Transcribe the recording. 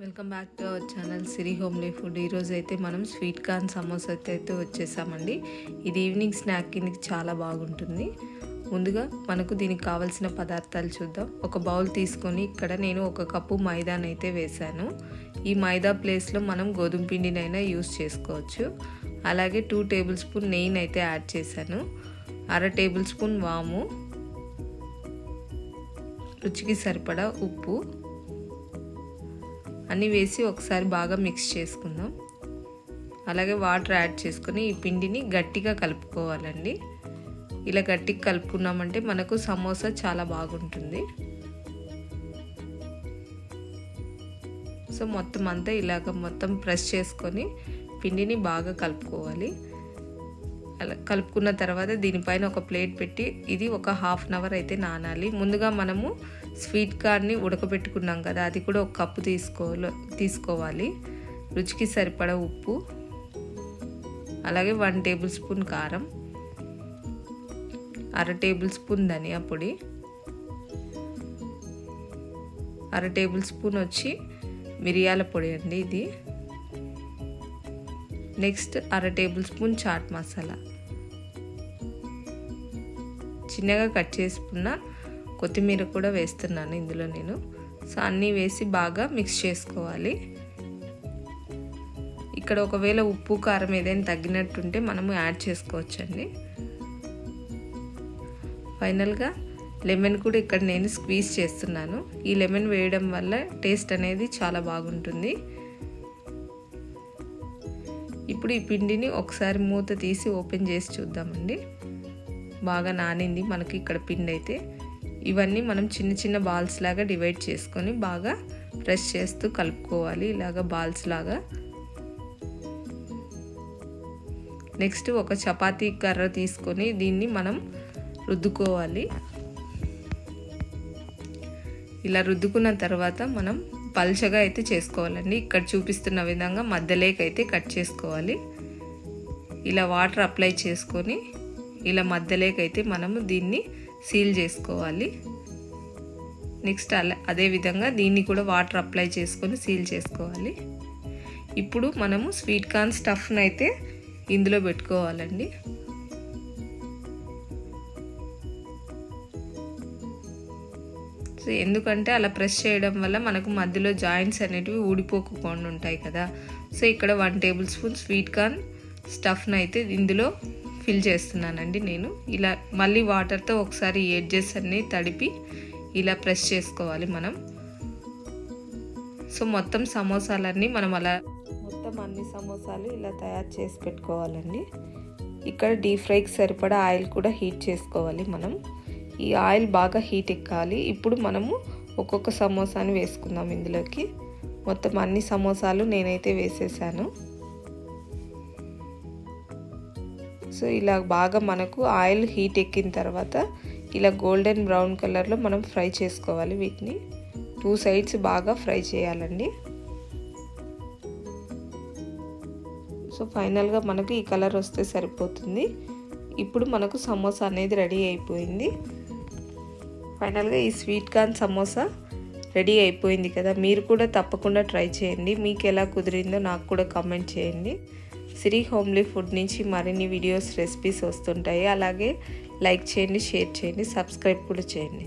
Welcome back to our channel Siri homely food. ఈరోజు అయితే మనం స్వీట్ కార్న్ సమోసా అయితే వచ్చేసామండి. ఇది ఈవినింగ్ స్నాక్ కిందకి చాలా బాగుంటుంది. ముందుగా మనకు దీనికి కావాల్సిన పదార్థాలు చూద్దాం. ఒక బౌల్ తీసుకొని ఇక్కడ నేను ఒక కప్పు మైదాని అయితే వేశాను. ఈ మైదా ప్లేస్లో మనం గోధుమ పిండినైనా యూస్ చేసుకోవచ్చు. అలాగే టూ టేబుల్ స్పూన్ నెయ్యిని అయితే యాడ్ చేశాను. అర టేబుల్ స్పూన్ వాము. రుచికి సరిపడా ఉప్పు. అన్నీ వేసి ఒకసారి బాగా మిక్స్ చేసుకుందాం. అలాగే వాటర్ యాడ్ చేసుకొని ఈ పిండిని గట్టిగా కలుపుకోవాలండి. ఇలా గట్టిగా కలుపుకున్నామంటే మనకు సమోసా చాలా బాగుంటుంది. సో మొత్తం అంతా ఇలాగ మొత్తం ప్రెస్ చేసుకొని పిండిని బాగా కలుపుకోవాలి. అలా కలుపుకున్న తర్వాత దీనిపైన ఒక ప్లేట్ పెట్టి ఇది ఒక హాఫ్ అన్ అవర్ అయితే నానాలి. ముందుగా మనము స్వీట్ కార్న్ని ఉడకబెట్టుకున్నాం కదా అది కూడా ఒక కప్పు తీసుకో తీసుకోవాలి. రుచికి సరిపడా ఉప్పు అలాగే వన్ టేబుల్ స్పూన్ కారం అర టేబుల్ స్పూన్ ధనియా పొడి అర టేబుల్ స్పూన్ వచ్చి మిరియాల పొడి అండి ఇది. నెక్స్ట్ అర టేబుల్ స్పూన్ చాట్ మసాలా. చిన్నగా కట్ చేసుకున్న కొత్తిమీర కూడా వేస్తున్నాను ఇందులో నేను. సో అన్నీ వేసి బాగా మిక్స్ చేసుకోవాలి. ఇక్కడ ఒకవేళ ఉప్పు కారం ఏదైనా తగ్గినట్టుంటే మనము యాడ్ చేసుకోవచ్చండి. ఫైనల్గా లెమన్ కూడా ఇక్కడ నేను స్క్వీజ్ చేస్తున్నాను. ఈ లెమన్ వేయడం వల్ల టేస్ట్ అనేది చాలా బాగుంటుంది. ఇప్పుడు ఈ పిండిని ఒకసారి మూత తీసి ఓపెన్ చేసి చూద్దామండి. బాగా నానింది మనకి ఇక్కడ పిండి అయితే. ఇవన్నీ మనం చిన్న చిన్న బాల్స్ లాగా డివైడ్ చేసుకొని బాగా ప్రెస్ చేస్తూ కలుపుకోవాలి ఇలాగ బాల్స్ లాగా. నెక్స్ట్ ఒక చపాతీ కర్ర తీసుకొని దీన్ని మనం రుద్దుకోవాలి. ఇలా రుద్దుకున్న తర్వాత మనం పల్చగా అయితే చేసుకోవాలండి. ఇక్కడ చూపిస్తున్న విధంగా మధ్యలోకైతే కట్ చేసుకోవాలి. ఇలా వాటర్ అప్లై చేసుకొని ఇలా మధ్యలోకైతే మనము దీన్ని సీల్ చేసుకోవాలి. నెక్స్ట్ అలా అదేవిధంగా దీన్ని కూడా వాటర్ అప్లై చేసుకొని సీల్ చేసుకోవాలి. ఇప్పుడు మనము స్వీట్ కార్న్ స్టఫ్ని అయితే ఇందులో పెట్టుకోవాలండి. సో ఎందుకంటే అలా ప్రెస్ చేయడం వల్ల మనకు మధ్యలో జాయింట్స్ అనేటివి ఊడిపోకుండా ఉంటాయి కదా. సో ఇక్కడ one tablespoon sweet corn స్టఫ్ని అయితే ఇందులో ఫిల్ చేస్తున్నానండి నేను. ఇలా మళ్ళీ వాటర్తో ఒకసారి ఎడ్జెస్ అన్ని తడిపి ఇలా ప్రెస్ చేసుకోవాలి మనం. సో మొత్తం సమోసాలన్నీ మనం అలా మొత్తం అన్ని సమోసాలు ఇలా తయారు చేసి పెట్టుకోవాలండి. ఇక్కడ డీప్ ఫ్రైకి సరిపడా ఆయిల్ కూడా హీట్ చేసుకోవాలి మనం. ఈ ఆయిల్ బాగా హీట్ ఎక్కాలి. ఇప్పుడు మనము ఒక్కొక్క సమోసాని వేసుకుందాం ఇందులోకి. మొత్తం అన్ని సమోసాలు నేనైతే వేసేసాను. సో ఇలా బాగా మనకు ఆయిల్ హీట్ ఎక్కిన తర్వాత ఇలా గోల్డెన్ బ్రౌన్ కలర్లో మనం ఫ్రై చేసుకోవాలి వీటిని. టూ సైడ్స్ బాగా ఫ్రై చేయాలండి. సో ఫైనల్గా మనకు ఈ కలర్ వస్తే సరిపోతుంది. ఇప్పుడు మనకు సమోసా అనేది రెడీ అయిపోయింది. ఫైనల్గా ఈ స్వీట్ కార్న్ సమోసా రెడీ అయిపోయింది కదా. మీరు కూడా తప్పకుండా ట్రై చేయండి. మీకు ఎలా కుదిరిందో నాకు కూడా కామెంట్ చేయండి. సిరి హోమ్లీ ఫుడ్ నుంచి మరిన్ని వీడియోస్ రెసిపీస్ వస్తుంటాయి. అలాగే లైక్ చేయండి షేర్ చేయండి సబ్స్క్రైబ్ కూడా చేయండి.